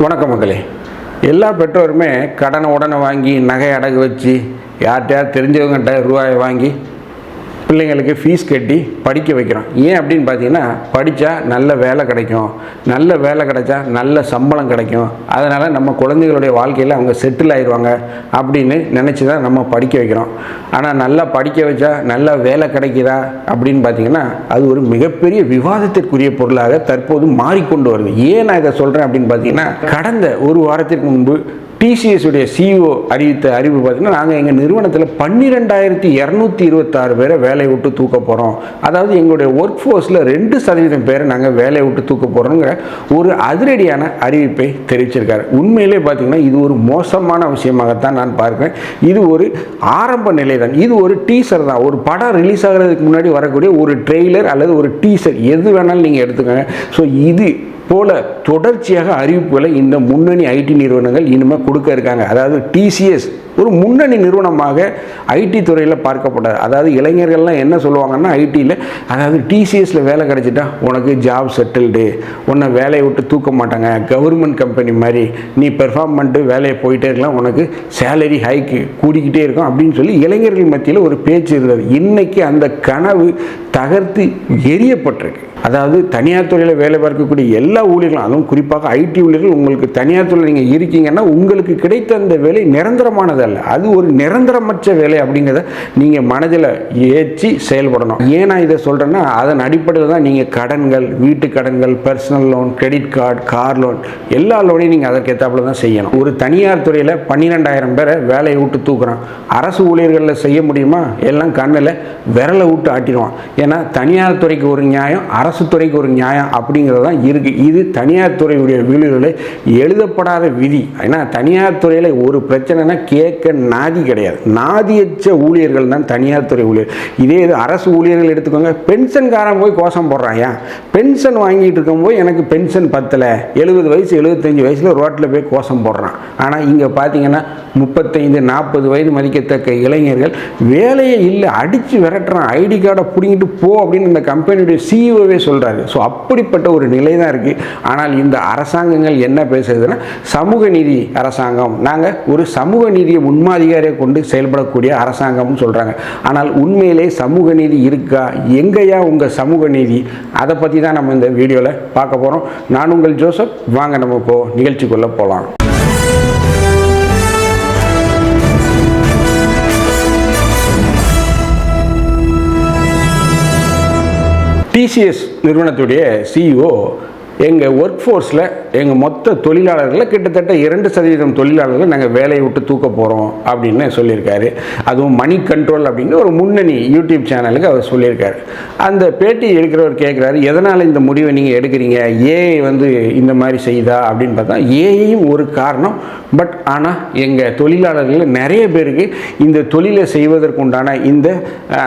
வணக்கம் மக்களே. எல்லா பெற்றோருமே கடனை உடனே வாங்கி நகை அடகு வச்சு யார்கிட்டயாவது தெரிஞ்சவங்ககிட்ட ரூபாயை வாங்கி பிள்ளைங்களுக்கு ஃபீஸ் கட்டி படிக்க வைக்கிறோம். ஏன் அப்படின்னு பார்த்தீங்கன்னா படித்தா நல்ல வேலை கிடைக்கும். நல்ல வேலை கிடைச்சா நல்ல சம்பளம் கிடைக்கும். அதனால் நம்ம குழந்தைகளுடைய வாழ்க்கையில் அவங்க செட்டில் ஆயிடுவாங்க அப்படின்னு நினச்சி தான் நம்ம படிக்க வைக்கிறோம். ஆனால் நல்லா படிக்க வச்சா நல்ல வேலை கிடைக்குதா அப்படின்னு பார்த்தீங்கன்னா அது ஒரு மிகப்பெரிய விவாதத்திற்குரிய பொருளாக தற்போது மாறிக்கொண்டு வருது. ஏன் நான் இதை சொல்கிறேன் அப்படின்னு பார்த்தீங்கன்னா கடந்த ஒரு வாரத்திற்கு முன்பு டிசிஎஸ் உடைய சிஇஓ அறிவித்த அறிவு பார்த்தீங்கன்னா நாங்கள் எங்கள் நிறுவனத்தில் பன்னிரெண்டாயிரத்தி இரநூத்தி இருபத்தாறு பேரை வேலையை விட்டு தூக்க போகிறோம் அதாவது எங்களுடைய ஒர்க் ஃபோர்ஸில் ரெண்டு சதவீதம் பேரை நாங்கள் வேலையை விட்டு தூக்க போகிறோங்கிற ஒரு அதிரடியான அறிவிப்பை தெரிவிச்சிருக்காரு. உண்மையிலே பார்த்தீங்கன்னா இது ஒரு மோசமான விஷயமாகத்தான் நான் பார்க்குறேன். இது ஒரு ஆரம்ப நிலை தான். இது ஒரு டீசர் தான். ஒரு படம் ரிலீஸ் ஆகிறதுக்கு முன்னாடி வரக்கூடிய ஒரு ட்ரெய்லர் அல்லது ஒரு டீசர் எது வேணாலும் நீங்கள் எடுத்துக்கோங்க. ஸோ இது போல தொடர்ச்சியாக அறிவிப்புகளை இந்த முன்னணி ஐடி நிறுவனங்கள் இனிமேல் கொடுக்க இருக்காங்க. அதாவது டிசிஎஸ் ஒரு முன்னணி நிறுவனமாக ஐடி துறையில் பார்க்கப்படாது அதாவது இளைஞர்கள்லாம் என்ன சொல்லுவாங்கன்னா ஐடியில் அதாவது டிசிஎஸில் வேலை கிடைச்சிட்டா உனக்கு ஜாப் செட்டில்டு உன்னை வேலையை விட்டு தூக்க மாட்டாங்க. கவர்மெண்ட் கம்பெனி மாதிரி நீ பெர்ஃபார்ம் பண்ணிட்டு வேலையை போயிட்டே இருக்கலாம். உனக்கு சேலரி ஹைக்கு கூடிக்கிட்டே இருக்கும் அப்படின்னு சொல்லி இளைஞர்கள் மத்தியில் ஒரு பேச்சு இருந்தது. இன்றைக்கி அந்த கனவு தகர்த்து எரியப்பட்டிருக்கு. அதாவது தனியார் துறையில் வேலை பார்க்கக்கூடிய எல்லா ஊழியர்களும் அதுவும் குறிப்பாக ஐடி ஊழியர்கள் உங்களுக்கு தனியார் துறையில் நீங்கள் இருக்கீங்கன்னா உங்களுக்கு கிடைத்த அந்த வேலை நிரந்தரமானது அல்ல அது ஒரு நிரந்தரமற்ற வேலை அப்படிங்கிறத நீங்கள் மனதில் ஏற்றி செயல்படணும். ஏன் நான் இதை சொல்கிறேன்னா அதன் அடிப்படையில் தான் நீங்கள் கடன்கள் வீட்டு கடன்கள் personal loan credit card car loan எல்லா லோனையும் நீங்கள் அதற்கேற்றாப்புல தான் செய்யணும். ஒரு தனியார் துறையில் பன்னிரெண்டாயிரம் பேரை வேலையை விட்டு தூக்குறான். அரசு ஊழியர்களில் செய்ய முடியுமா? எல்லாம் கண்ணில் விரலை விட்டு ஆட்டிடுவான். ஏன்னா தனியார் துறைக்கு ஒரு நியாயம் அரசு அரசு துறைக்கு ஒரு நியாயம் அப்படிங்கிறது தான் இருக்குது இது தனியார் துறையுடைய வீடுகளில் எழுதப்படாத விதி. ஏன்னா தனியார் துறையில் ஒரு பிரச்சனைனா கேட்க நாதி கிடையாது. நாதியச்ச ஊழியர்கள் தான் தனியார் துறை ஊழியர். இதே இது அரசு ஊழியர்கள் எடுத்துக்கோங்க. பென்ஷன்காரன் போய் கோஷம் போடுறான். ஏன்? பென்ஷன் வாங்கிட்டு இருக்கும்போது எனக்கு பென்ஷன் பத்தலை. எழுபது வயசு எழுபத்தஞ்சு வயசில் ரோட்டில் போய் கோஷம் போடுறான். ஆனால் இங்கே பார்த்தீங்கன்னா முப்பத்தைந்து நாற்பது வயது மதிக்கத்தக்க இளைஞர்கள் வேலையை இல்லை. அடித்து விரட்டுறான். ஐடி கார்டை பிடிங்கிட்டு போ அப்படின்னு இந்த கம்பெனியுடைய சிஇஓவே சொல்கிறாரு ஸோ அப்படிப்பட்ட ஒரு நிலை தான் இருக்குது ஆனால் இந்த அரசாங்கங்கள் என்ன பேசுறதுன்னா சமூக நீதி அரசாங்கம். நாங்கள் ஒரு சமூக நீதியை முன்மாதிரியாக கொண்டு செயல்படக்கூடிய அரசாங்கம்னு சொல்கிறாங்க ஆனால் உண்மையிலே சமூக நீதி இருக்கா? எங்கேயா உங்கள் சமூக நீதி? அதை பற்றி தான் நம்ம இந்த வீடியோவில் பார்க்க போகிறோம் நான் உங்கள் ஜோசப். வாங்க நம்ம இப்போது நிகழ்ச்சிக்குள்ளே போகலாம் டிசிஎஸ் நிறுவனத்துடைய சிஇஓ எங்கள் ஒர்க் ஃபோர்ஸில் எங்கள் மொத்த தொழிலாளர்களில் கிட்டத்தட்ட இரண்டு சதவீதம் தொழிலாளர்களை நாங்கள் வேலையை விட்டு தூக்க போகிறோம் அப்படின்னு சொல்லியிருக்காரு. அதுவும் மணி கண்ட்ரோல் அப்படிங்கிற ஒரு முன்னணி யூடியூப் சேனலுக்கு அவர் சொல்லியிருக்காரு. அந்த பேட்டி எடுக்கிறவர் கேட்குறாரு எதனால் இந்த முடிவை நீங்கள் எடுக்கிறீங்க? ஏஐ வந்து இந்த மாதிரி செய்தா? அப்படின்னு பார்த்தா ஏஐயும் ஒரு காரணம். பட் ஆனால் எங்கள் தொழிலாளர்களில் நிறைய பேருக்கு இந்த தொழிலை செய்வதற்குண்டான இந்த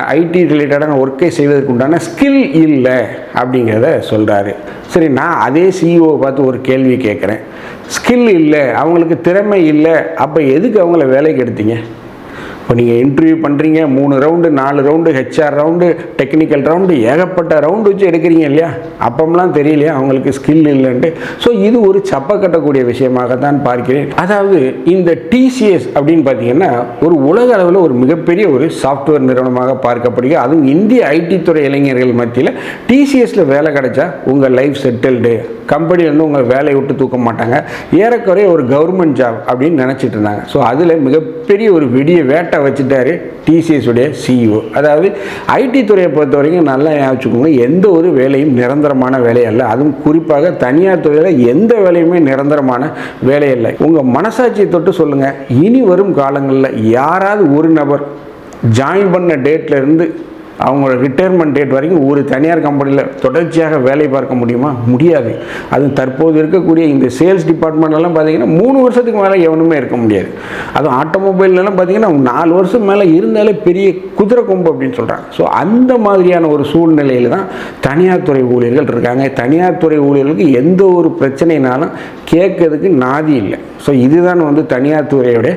ஐடி ரிலேட்டடான ஒர்க்கை செய்வதற்குண்டான ஸ்கில் இல்லை. அப்படிங்கிறத சொல்கிறாரு சரி நான் அதே சிஇஓ பார்த்து ஒரு கேள்வி கேட்குறேன். ஸ்கில் இல்லை அவங்களுக்கு திறமை இல்லை அப்போ எதுக்கு அவங்கள வேலைக்கு எடுத்தீங்க? இப்போ நீங்கள் இன்டர்வியூ பண்ணுறீங்க மூணு ரவுண்டு நாலு round HR round technical round ஏகப்பட்ட ரவுண்டு வச்சு எடுக்கிறீங்க இல்லையா? அப்பம்லாம் தெரியலையா? அவங்களுக்கு ஸ்கில் இல்லைன்ட்டு. ஸோ இது ஒரு சப்பை கட்டக்கூடிய விஷயமாக தான் பார்க்கிறேன். அதாவது இந்த டிசிஎஸ் அப்படின்னு பார்த்தீங்கன்னா ஒரு உலக அளவில் ஒரு மிகப்பெரிய ஒரு சாஃப்ட்வேர் நிறுவனமாக பார்க்கப்படுகிறது. அதுவும் இந்திய ஐடி துறை இளைஞர்கள் மத்தியில் டிசிஎஸில் வேலை கிடைச்சா உங்கள் லைஃப் செட்டில்டு கம்பெனி வந்து உங்களை வேலையை விட்டு தூக்க மாட்டாங்க. ஏறக்குறைய ஒரு கவர்மெண்ட் ஜாப் அப்படின்னு நினச்சிட்டு இருந்தாங்க. ஸோ அதில் மிகப்பெரிய ஒரு விடிய வேட்டை வச்சுட்டாரு டிசிஎஸுடைய சிஇஓ அதாவது ஐடி துறையை பொறுத்த வரைக்கும் நல்லா ஞாபகம் எந்த ஒரு வேலையும் நிரந்தரமான வேலை அல்ல. அதுவும் குறிப்பாக தனியார் துறையில் எந்த வேலையுமே நிரந்தரமான வேலை இல்லை உங்கள் மனசாட்சியை தொட்டு சொல்லுங்கள் இனி வரும் காலங்களில் யாராவது ஒரு நபர் ஜாயின் பண்ண டேட்டில் இருந்து அவங்களோட ரிட்டையர்மெண்ட் டேட் வரைக்கும் ஒரு தனியார் கம்பெனியில் தொடர்ச்சியாக வேலை பார்க்க முடியுமா? முடியாது. அது தற்போது இருக்கக்கூடிய இந்த சேல்ஸ் டிபார்ட்மெண்ட்லாம் பார்த்தீங்கன்னா மூணு வருஷத்துக்கு மேலே எவனுமே இருக்க முடியாது. அதுவும் ஆட்டோமொபைல்லலாம் பார்த்தீங்கன்னா நாலு வருஷம் மேலே இருந்தாலே பெரிய குதிரை கொம்பு அப்படின்னு சொல்கிறாங்க ஸோ அந்த மாதிரியான ஒரு சூழ்நிலையில் தான் தனியார் துறை ஊழியர்கள் இருக்காங்க. தனியார் துறை ஊழியர்களுக்கு எந்த ஒரு பிரச்சனைனாலும் கேட்கறதுக்கு நாதி இல்லை. ஸோ இதுதான் வந்து தனியார் துறையோட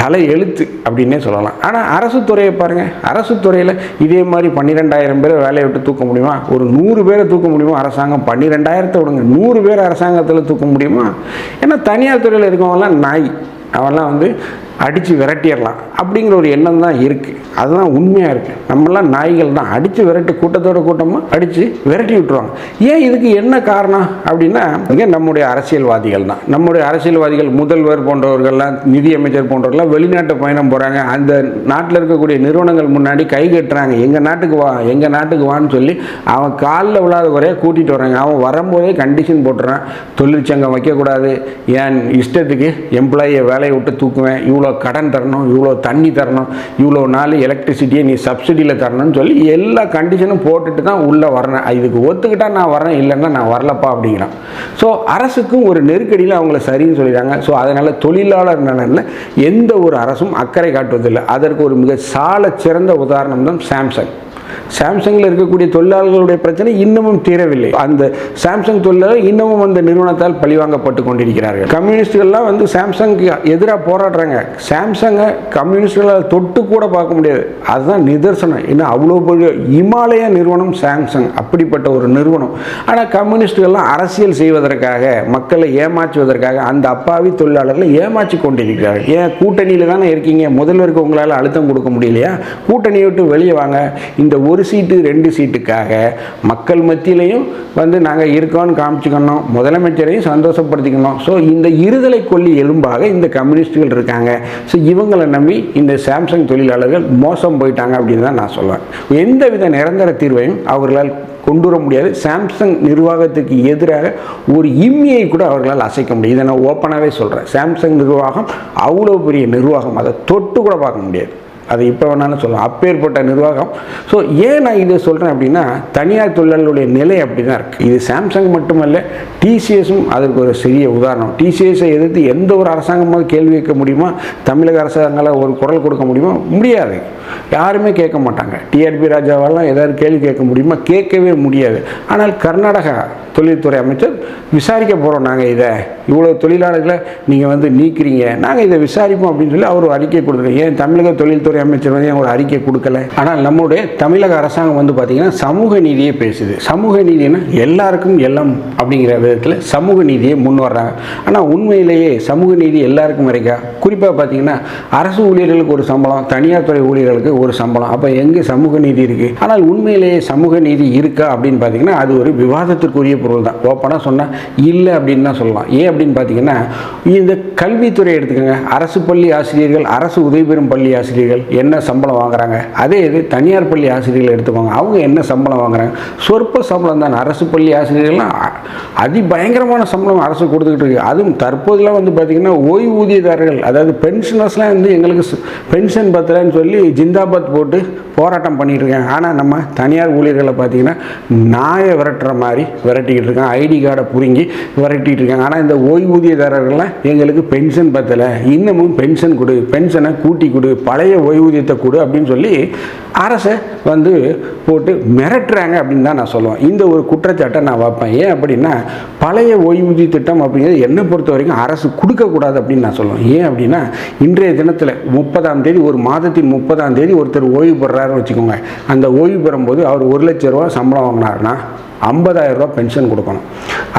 தலை எழுத்து அப்படின்னே சொல்லலாம். ஆனால் அரசு துறையை பாருங்கள் அரசு துறையில் இதே மாதிரி பன்னிரெண்டாயிரம் பேரை வேலையை விட்டு தூக்க முடியுமா? ஒரு நூறு பேரை தூக்க முடியுமா? அரசாங்கம் பன்னிரெண்டாயிரத்தை விடுங்க. நூறு பேர் அரசாங்கத்தில் தூக்க முடியுமா? ஏன்னா தனியார் துறையில் இருக்கவங்கலாம் நாய். அவெல்லாம் வந்து அடித்து விரட்டிடலாம் அப்படிங்கிற ஒரு எண்ணம் தான் இருக்குது அதுதான் உண்மையாக இருக்குது நம்மளாம் நாய்கள் தான். அடித்து விரட்டி கூட்டத்தோட கூட்டமாக அடித்து விரட்டி விட்டுருவாங்க. ஏன் இதுக்கு என்ன காரணம் அப்படின்னா இங்கே நம்முடைய அரசியல்வாதிகள் தான். நம்முடைய அரசியல்வாதிகள் முதல்வர் போன்றவர்கள்லாம் நிதியமைச்சர் போன்றவர்கள்லாம் வெளிநாட்டு பயணம் போகிறாங்க அந்த நாட்டில் இருக்கக்கூடிய நிறுவனங்கள் முன்னாடி கை கட்டுறாங்க. எங்கள் நாட்டுக்கு வா எங்கள் நாட்டுக்கு வான்னு சொல்லி அவன் காலில் விழாத குறைய கூட்டிகிட்டு வராங்க அவன் வரும்போதே கண்டிஷன் போட்டுறான். தொழிற்சங்கம் வைக்கக்கூடாது. ஏன் இஷ்டத்துக்கு எம்ப்ளாயியை வேலையை விட்டு தூக்குவேன். இவ்வளோ இவ்வளோ கடன் தரணும் இவ்வளோ தண்ணி தரணும் இவ்வளோ நாள் எலக்ட்ரிசிட்டியை நீ சப்சிடியில் தரணும்னு சொல்லி எல்லா கண்டிஷனும் போட்டுட்டு தான் உள்ளே வரேன் இதுக்கு ஒத்துக்கிட்டால் நான் வரேன் இல்லைன்னா நான் வரலப்பா அப்படிங்கிறான். ஸோ அரசுக்கும் ஒரு நெருக்கடியில் அவங்கள சரின்னு சொல்லிடுறாங்க. ஸோ அதனால் தொழிலாளர் நலனில் எந்த ஒரு அரசும் அக்கறை காட்டுவதில்லை. அதற்கு ஒரு மிக சால சிறந்த உதாரணம் தான் சாம்சங். சாம்சங்கில் இருக்கக்கூடிய தொழிலாளர்களுடைய பிரச்சனை இன்னமும் தீரவில்லை. அந்த சாம்சங் தொழிலாளர் இன்னமும் அந்த நிறுவனத்தால் பழிவாங்கப்பட்டு கொண்டிருக்கிறார்கள். கம்யூனிஸ்டுகள்லாம் வந்து சாம்சங்க்கு எதிராக போராடுறாங்க. சாம்சங்கை கம்யூனிஸ்டுகளால் தொட்டு கூட பார்க்க முடியாது. அதுதான் நிதர்சனம். இன்னும் அவ்வளோ பெரிய இமாலய நிறுவனம் சாம்சங் அப்படிப்பட்ட ஒரு நிறுவனம். ஆனால் கம்யூனிஸ்டுகள்லாம் அரசியல் செய்வதற்காக மக்களை ஏமாற்றுவதற்காக அந்த அப்பாவி தொழிலாளர்களை ஏமாற்றி கொண்டிருக்கிறார்கள். ஏன்? கூட்டணியில் தானே இருக்கீங்க. முதல்வருக்கு உங்களால் அழுத்தம் கொடுக்க முடியலையா? கூட்டணியை விட்டு வெளியே வாங்க. இந்த ஒரு சீட்டு ரெண்டு சீட்டுக்காக மக்கள் மத்தியிலையும் வந்து நாங்கள் இருக்கோம்னு காமிச்சிக்கணும். முதலமைச்சரையும் சந்தோஷப்படுத்திக்கணும். ஸோ இந்த இருதலை கொல்லி எலும்பாக இந்த கம்யூனிஸ்டுகள் இருக்காங்க. ஸோ இவங்களை நம்பி இந்த சாம்சங் தொழிலாளர்கள் மோசம் போயிட்டாங்க அப்படின்னு தான் நான் சொல்லுவேன் எந்தவித நிரந்தர தீர்வையும் அவர்களால் கொண்டு வர முடியாது. சாம்சங் நிர்வாகத்துக்கு எதிராக ஒரு இம்மியை கூட அவர்களால் அசைக்க முடியும் இதை நான் ஓப்பனாகவே சொல்கிறேன் சாம்சங் நிர்வாகம் அவ்வளோ பெரிய நிர்வாகம். அதை தொட்டு கூட பார்க்க முடியாது. அது இப்போ வேணாலும் சொல்லலாம். அப்பேற்பட்ட நிர்வாகம். ஸோ ஏன் நான் இதை சொல்கிறேன் அப்படின்னா தனியார் தொழிலாளர்களுடைய நிலை அப்படி தான் இருக்குது இது சாம்சங் மட்டுமல்ல டிசிஎஸும் அதற்கு ஒரு சிறிய உதாரணம். டிசிஎஸை எதிர்த்து எந்த ஒரு அரசாங்கமாக கேள்வி கேட்க முடியுமா? தமிழக அரசாங்கங்களால் ஒரு குரல் கொடுக்க முடியுமா? முடியாது. யாருமே கேட்க மாட்டாங்க. டிஆர்பி ராஜாவெல்லாம் ஏதாவது கேள்வி கேட்க முடியுமா? கேட்கவே முடியாது. ஆனால் கர்நாடகா தொழில்துறை அமைச்சர் விசாரிக்க போகிறோம் நாங்கள் இதை. இவ்வளோ தொழிலாளர்களை நீங்கள் வந்து நீக்கிறீங்க. நாங்கள் இதை விசாரிப்போம் அப்படின்னு சொல்லி அவர் அறிக்கை கொடுத்துருக்கோம் ஏன்? தமிழக தொழில்துறை அமைச்சர் வந்து ஒரு அறிக்கை கொடுக்கல. ஆனால் நம்முடைய தமிழக அரசாங்கம் வந்து பார்த்திங்கன்னா சமூக நீதியை பேசுது. சமூக நீதினா எல்லாருக்கும் எல்லாம் அப்படிங்கிற விதத்தில் சமூக நீதியை முன் வர்றாங்க. ஆனால் உண்மையிலேயே சமூக நீதி எல்லாருக்கும் வரைக்கா குறிப்பாக பார்த்தீங்கன்னா அரசு ஊழியர்களுக்கு ஒரு சம்பளம் தனியார் துறை ஊழியர்களுக்கு ஒரு சம்பளம். அப்போ எங்கே சமூக நீதி இருக்குது ஆனால் உண்மையிலேயே சமூக நீதி இருக்கா அப்படின்னு பார்த்தீங்கன்னா அது ஒரு விவாதத்திற்குரிய பொருள் தான். ஓப்பனாக சொன்னால் இல்லை அப்படின்னு தான் சொல்லலாம். ஏன் அப்படின்னு பார்த்தீங்கன்னா இந்த கல்வித்துறை எடுத்துக்கோங்க. அரசு பள்ளி ஆசிரியர்கள் அரசு உதவி பெறும் பள்ளி ஆசிரியர்கள் என்ன சம்பளம் வாங்குறாங்க? அதே இது தனியார் பள்ளி ஆசிரியர்கள் எடுத்துக்கோங்க. அவங்க என்ன சம்பளம் வாங்குறாங்க? சொற்ப சம்பளம் தான். அரசு பள்ளி ஆசிரியர்கள்லாம் அதிபயங்கரமான சம்பளம் அரசு கொடுத்துக்கிட்டு இருக்கு. அதுவும் தற்போதுலாம் வந்து பார்த்திங்கன்னா ஓய்வூதியதாரர்கள் அதாவது பென்ஷனர்ஸ்லாம் வந்து எங்களுக்கு பென்ஷன் பத்தலைன்னு சொல்லி ஜிந்தாபாத் போட்டு போராட்டம் பண்ணிகிட்டு இருக்காங்க. ஆனால் நம்ம தனியார் ஊழியர்களை பார்த்தீங்கன்னா நாயை விரட்டுற மாதிரி விரட்டிக்கிட்டு இருக்காங்க. ஐடி கார்டை புரிங்கி விரட்டிகிட்டு இருக்காங்க. ஆனால் இந்த ஓய்வூதியதாரர்கள்லாம் எங்களுக்கு பென்ஷன் பத்தலை. இன்னமும் பென்ஷன் கொடு பென்ஷனை கூட்டி கொடு பழைய ஓய்வூதியத்தை கொடு அப்படின்னு சொல்லி அரசை வந்து போட்டு மிரட்டுறாங்க அப்படின்னு தான் நான் சொல்லுவேன். இந்த ஒரு குற்றச்சாட்டை நான் வைப்பேன். ஏன் அப்படின்னா பழைய ஓய்வூதிய திட்டம் அப்படிங்கிறது என்னை பொறுத்த வரைக்கும் அரசு கொடுக்கக்கூடாது அப்படின்னு நான் சொல்லுவேன். ஏன் அப்படின்னா இன்றைய தினத்தில் முப்பதாம் தேதி ஒரு மாதத்தின் முப்பதாம் தேதி ஒருத்தர் ஓய்வு பெறாருன்னு வச்சுக்கோங்க. அந்த ஓய்வு பெறும்போது அவர் ஒரு லட்ச ரூபா சம்பளம் வாங்கினாருன்னா 50000 ரூபா பென்ஷன் கொடுக்கணும்.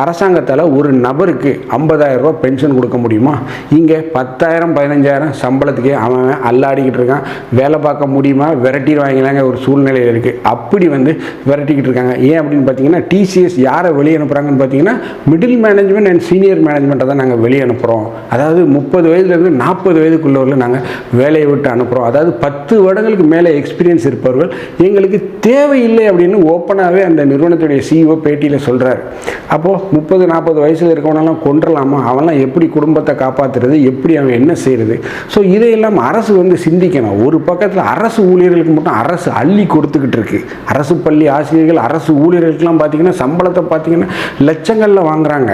அரசாங்கத்தால் ஒரு நபருக்கு 50000 ரூபா பென்ஷன் கொடுக்க முடியுமா? இங்கே பத்தாயிரம் பதினஞ்சாயிரம் சம்பளத்துக்கே அவன் அவன் அல்லாடிக்கிட்டு இருக்கான். வேலை பார்க்க முடியுமா? விரட்டிடுவாங்களாங்க ஒரு சூழ்நிலையில் இருக்குது அப்படி வந்து விரட்டிக்கிட்டு இருக்காங்க. ஏன் அப்படின்னு பார்த்தீங்கன்னா டிசிஎஸ் யாரை வெளியே அனுப்புகிறாங்கன்னு பார்த்தீங்கன்னா மிடில் மேனேஜ்மெண்ட் அண்ட் சீனியர் மேனேஜ்மெண்ட்டை தான் நாங்கள் வெளியே அனுப்புகிறோம் அதாவது முப்பது வயதுலேருந்து நாற்பது வயதுக்குள்ளவர்கள் நாங்கள் வேலையை விட்டு அனுப்புகிறோம் அதாவது பத்து வருடங்களுக்கு மேலே எக்ஸ்பீரியன்ஸ் இருப்பவர்கள் எங்களுக்கு தேவையில்லை அப்படின்னு ஓப்பனாகவே அந்த நிறுவனத்துடைய சிஇஓ பேட்டியில் சொல்கிறார் அப்போது முப்பது நாற்பது வயசில் இருக்கவனெல்லாம் கொன்றலாமா? அவன்லாம் எப்படி குடும்பத்தை காப்பாற்றுறது எப்படி அவன் என்ன செய்கிறது ஸோ இதையெல்லாம் அரசு வந்து சிந்திக்கணும். ஒரு பக்கத்தில் அரசு ஊழியர்களுக்கு மட்டும் அரசு அள்ளி கொடுத்துக்கிட்டு இருக்கு. அரசு பள்ளி ஆசிரியர்கள் அரசு ஊழியர்களுக்கெல்லாம் பார்த்தீங்கன்னா சம்பளத்தை பார்த்தீங்கன்னா லட்சங்களில் வாங்குகிறாங்க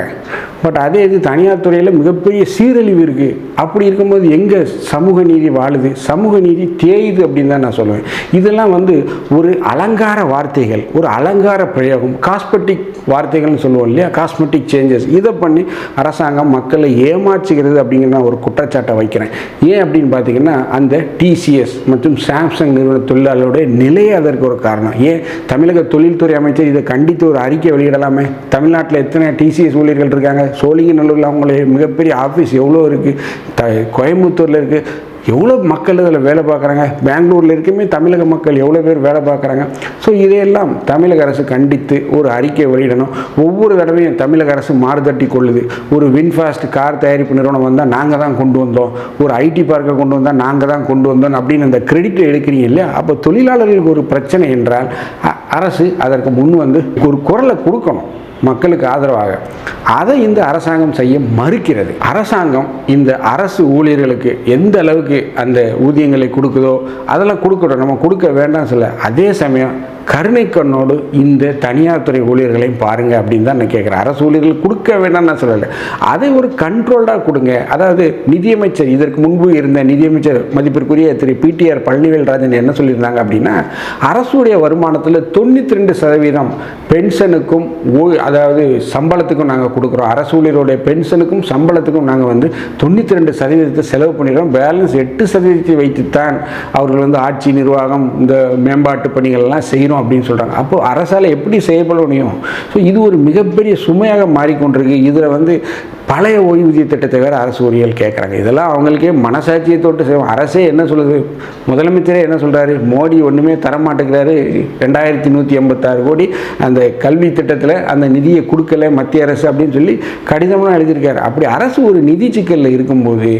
பட் அதே இது தனியார் துறையில் மிகப்பெரிய சீரழிவு இருக்குது அப்படி இருக்கும்போது எங்கே சமூக நீதி வாழுது? சமூக நீதி தேயுது அப்படின்னு தான் நான் சொல்லுவேன். இதெல்லாம் வந்து ஒரு அலங்கார வார்த்தைகள் ஒரு அலங்கார பிரயோகம் காஸ்மெட்டிக் வார்த்தைகள்னு சொல்லுவோம் இல்லையா? காஸ்மெட்டிக் சேஞ்சஸ் இதை பண்ணி அரசாங்கம் மக்களை ஏமாற்றுகிறது அப்படிங்கிற நான் ஒரு குற்றச்சாட்டை வைக்கிறேன். ஏன் அப்படின்னு பார்த்தீங்கன்னா அந்த டிசிஎஸ் மற்றும் சாம்சங் நிறுவன தொழிலாளருடைய நிலையே அதற்கு ஒரு காரணம். ஏன்? தமிழக தொழில்துறை அமைச்சர் இதை கண்டித்து ஒரு அறிக்கை வெளியிடலாமே? தமிழ்நாட்டில் எத்தனை டிசிஎஸ் ஊழியர்கள் இருக்காங்க? சோழிங்கநல்லூரில் அவங்களுடைய மிகப்பெரிய ஆஃபீஸ் எவ்வளோ இருக்குது த கோயம்புத்தூரில் இருக்குது எவ்வளோ மக்கள் இதில் வேலை பார்க்குறாங்க? பெங்களூரில் இருக்குமே தமிழக மக்கள் எவ்வளோ பேர் வேலை பார்க்குறாங்க? ஸோ இதையெல்லாம் தமிழக அரசு கண்டித்து ஒரு அறிக்கை வெளியிடணும். ஒவ்வொரு தடவையும் தமிழக அரசு மாறுதட்டி கொள்ளுது. ஒரு வின்ஃபாஸ்ட் கார் தயாரிப்பு நிறுவனம் வந்தால் நாங்கள் தான் கொண்டு வந்தோம். ஒரு ஐடி பார்க்கை கொண்டு வந்தால் நாங்கள் தான் கொண்டு வந்தோம் அப்படின்னு அந்த கிரெடிட் எடுக்கிறீங்க இல்லையா? அப்போ தொழிலாளர்களுக்கு ஒரு பிரச்சனை என்றால் அ- அரசு அதற்கு முன் வந்து ஒரு குரலை கொடுக்கணும். மக்களுக்கு ஆதரவாக. அதை இந்த அரசாங்கம் செய்ய மறுக்கிறது. அரசாங்கம் இந்த அரசு ஊழியர்களுக்கு எந்த அளவுக்கு அந்த ஊதியங்களை கொடுக்குதோ அதெல்லாம் கொடுக்கணும் நம்ம கொடுக்க வேண்டாம் சொல்ல அதே சமயம் கருணை கண்ணோடு இந்த தனியார் துறை ஊழியர்களையும் பாருங்க அப்படின்னு தான் நான் கேட்குறேன் அரசு ஊழியர்கள் கொடுக்க வேண்டாம்னு நான் சொல்லலை. அதை ஒரு கண்ட்ரோல்டாக கொடுங்க. அதாவது நிதியமைச்சர் இதற்கு முன்பு இருந்த நிதியமைச்சர் மதிப்பிற்குரிய திரு பிடிஆர் பழனிவேல்ராஜன் என்ன சொல்லியிருந்தாங்க அப்படின்னா அரசுடைய வருமானத்தில் தொண்ணூற்றி ரெண்டு சதவீதம் பென்ஷனுக்கும் ஓ- அதாவது சம்பளத்துக்கும் நாங்கள் கொடுக்குறோம். அரசு ஊழியருடைய பென்ஷனுக்கும் சம்பளத்துக்கும் நாங்கள் வந்து தொண்ணூற்றி ரெண்டு சதவீதத்தை செலவு பண்ணிடுறோம். பேலன்ஸ் எட்டு சதவீதத்தை வைத்துத்தான் அவர்கள் வந்து ஆட்சி நிர்வாகம் இந்த மேம்பாட்டு பணிகள்லாம் செய்கிறோம் செய்யணும் அப்படின்னு சொல்கிறாங்க அப்போது அரசால் எப்படி செய்யப்பட முடியும்? ஸோ இது ஒரு மிகப்பெரிய சுமையாக மாறிக்கொண்டிருக்கு. இதில் வந்து பழைய ஓய்வூதிய திட்டத்தை வேறு அரசு ஊழியர்கள் கேட்குறாங்க. இதெல்லாம் அவங்களுக்கே மனசாட்சியை தொட்டு செய்வோம். அரசே என்ன சொல்லுது? முதலமைச்சரே என்ன சொல்கிறாரு மோடி ஒன்றுமே தரமாட்டேங்கிறாரு. ரெண்டாயிரத்தி நூற்றி எண்பத்தாறு கோடி அந்த கல்வி திட்டத்தில் அந்த நிதியை கொடுக்கல மத்திய அரசு அப்படின்னு சொல்லி கடிதம்லாம் எழுதியிருக்காரு. அப்படி அரசு ஒரு நிதி சிக்கலில் இருக்கும்போது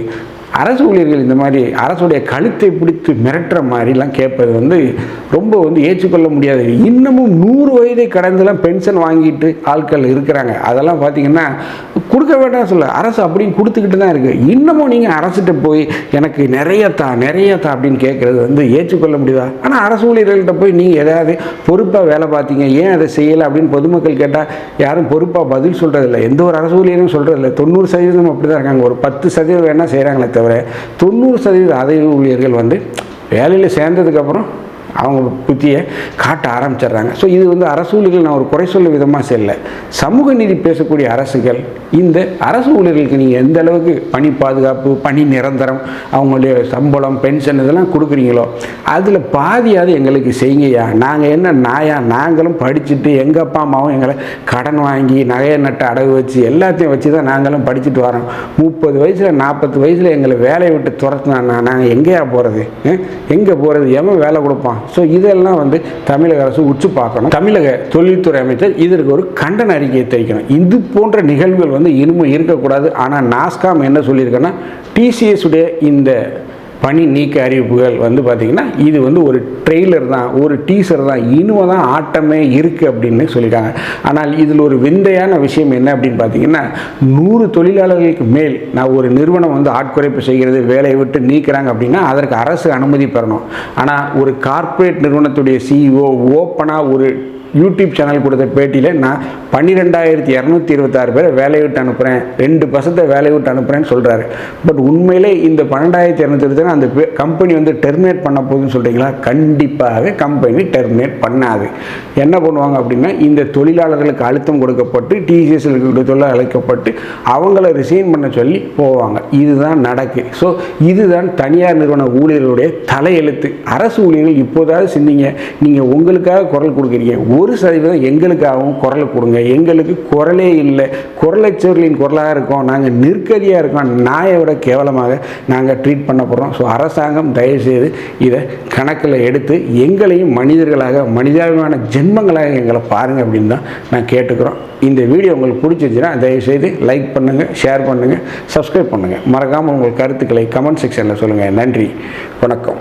அரசு ஊழியர்கள் இந்த மாதிரி அரசுடைய கழுத்தை பிடித்து மிரட்டுற மாதிரிலாம் கேட்பது வந்து ரொம்ப வந்து ஏற்றுக்கொள்ள முடியாது. இன்னமும் நூறு வயதை கடந்துலாம் பென்ஷன் வாங்கிட்டு ஆட்கள் இருக்கிறாங்க. அதெல்லாம் பார்த்தீங்கன்னா கொடுக்க வேண்டாம் சொல்ல அரசு அப்படின்னு கொடுத்துக்கிட்டு தான் இருக்குது இன்னமும் நீங்கள் அரசுகிட்ட போய் எனக்கு நிறைய தா நிறைய தா அப்படின்னு கேட்குறது வந்து ஏற்றுக்கொள்ள முடியாதா? ஆனால் அரசு ஊழியர்கள்ட்ட போய் நீங்கள் ஏதாவது பொறுப்பாக வேலை பார்த்தீங்க ஏன் அதை செய்யலை அப்படின்னு பொதுமக்கள் கேட்டால் யாரும் பொறுப்பாக பதில் சொல்கிறதில்ல எந்த ஒரு அரசு ஊழியரும் சொல்கிறதில்ல தொண்ணூறு சதவீதம் அப்படி தான் இருக்காங்க. ஒரு பத்து சதவீதம் வேணால் செய்கிறாங்களே தவிர தொண்ணூறு சதவீத அதை ஊழியர்கள் வந்து வேலையில் சேர்ந்ததுக்கப்புறம் அவங்க புத்தியை காட்ட ஆரம்பிச்சிடுறாங்க. ஸோ இது வந்து அரசு ஊழியர்கள் நான் ஒரு குறை சொல்ல விதமாக செய்யல. சமூக நீதி பேசக்கூடிய அரசுகள் இந்த அரசு ஊழியர்களுக்கு நீங்கள் எந்த அளவுக்கு பணி பாதுகாப்பு பணி நிரந்தரம் அவங்களுடைய சம்பளம் பென்ஷன் இதெல்லாம் கொடுக்குறீங்களோ அதில் பாதியாவது எங்களுக்கு செய்யுங்கய்யா. நாங்கள் என்ன நாயா? நாங்களும் படிச்சுட்டு எங்கள் அப்பா அம்மாவும் எங்களை கடன் வாங்கி நகையை நட்டு அடகு வச்சு எல்லாத்தையும் வச்சு தான் நாங்களும் படிச்சுட்டு வரோம். முப்பது வயசில் நாற்பது வயசில் எங்களை வேலையை விட்டு துரத்துனா நாங்கள் எங்கேயா போகிறது எங்கே போகிறது எவன் வேலை கொடுப்பான்? ஸோ இதெல்லாம் வந்து தமிழக அரசு உற்று பார்க்கணும். தமிழக தொழில்துறை அமைச்சர் இதற்கு ஒரு கண்டன அறிக்கையை தெரிவிக்கணும். இது போன்ற நிகழ்வுகள் வந்து இனிமே இருக்கக்கூடாது. ஆனால் நாஸ்காம் என்ன சொல்லியிருக்கேன்னா டிசிஎஸ் உடைய இந்த பணி நீக்க அறிவிப்புகள் வந்து பார்த்திங்கன்னா இது வந்து ஒரு ட்ரெய்லர் தான் ஒரு டீசர் தான். இனிமே தான் ஆட்டமே இருக்குது அப்படின்னு சொல்லிட்டாங்க. ஆனால் இதில் ஒரு விந்தையான விஷயம் என்ன அப்படின்னு பார்த்தீங்கன்னா நூறு தொழிலாளர்களுக்கு மேல் நான் ஒரு நிறுவனம் வந்து ஆட்குறைப்பு செய்கிறது வேலையை விட்டு நீக்கிறாங்க அப்படின்னா அதற்கு அரசு அனுமதி பெறணும். ஆனால் ஒரு கார்ப்பரேட் நிறுவனத்துடைய சிஇஓ ஓப்பனாக ஒரு யூடியூப் சேனல் கொடுத்த பேட்டியில் நான் பன்னிரெண்டாயிரத்தி இரநூத்தி இருபத்தாறு பேரை வேலையை விட்டு அனுப்புகிறேன் ரெண்டு பசத்தை வேலையை விட்டு அனுப்புகிறேன்னு சொல்கிறாரு பட் உண்மையிலே இந்த பன்னெண்டாயிரத்தி இரநூத்தி இருபத்தாறு அந்த கம்பெனி வந்து டெர்மினேட் பண்ண போகுதுன்னு சொல்கிறீங்களா கண்டிப்பாக கம்பெனி டெர்மினேட் பண்ணாது. என்ன பண்ணுவாங்க அப்படின்னா இந்த தொழிலாளர்களுக்கு அழுத்தம் கொடுக்கப்பட்டு டிசிஎஸ்எல் தொழிலாளர் அழைக்கப்பட்டு அவங்கள ரிசைன் பண்ண சொல்லி போவாங்க. இதுதான் நடக்கு. ஸோ இதுதான் தனியார் நிறுவன ஊழியர்களுடைய தலையெழுத்து. அரசு ஊழியர்கள் இப்போதாவது சிந்திங்க. நீங்கள் உங்களுக்காக குரல் கொடுக்குறீங்க. ஒரு சதவீதம் எங்களுக்காகவும் குரல் கொடுங்க. எங்களுக்கு குரலே இல்லை. குரலச்சவர்களின் குரலாக இருக்கோம். நாங்கள் நிற்கதியாக இருக்கோம். நாயை விட கேவலமாக நாங்கள் ட்ரீட் பண்ண போகிறோம் ஸோ அரசாங்கம் தயவுசெய்து இதை கணக்கில் எடுத்து எங்களையும் மனிதர்களாக மனிதாபிமான ஜென்மங்களாக எங்களை பாருங்கள் அப்படின்னு தான் நான் கேட்டுக்கிறோம். இந்த வீடியோ உங்களுக்கு பிடிச்சிருச்சுன்னா தயவுசெய்து லைக் பண்ணுங்கள் ஷேர் பண்ணுங்கள் சப்ஸ்கிரைப் பண்ணுங்கள் மறக்காமல் உங்கள் கருத்துக்களை கமெண்ட் செக்ஷனில் சொல்லுங்கள் நன்றி. வணக்கம்.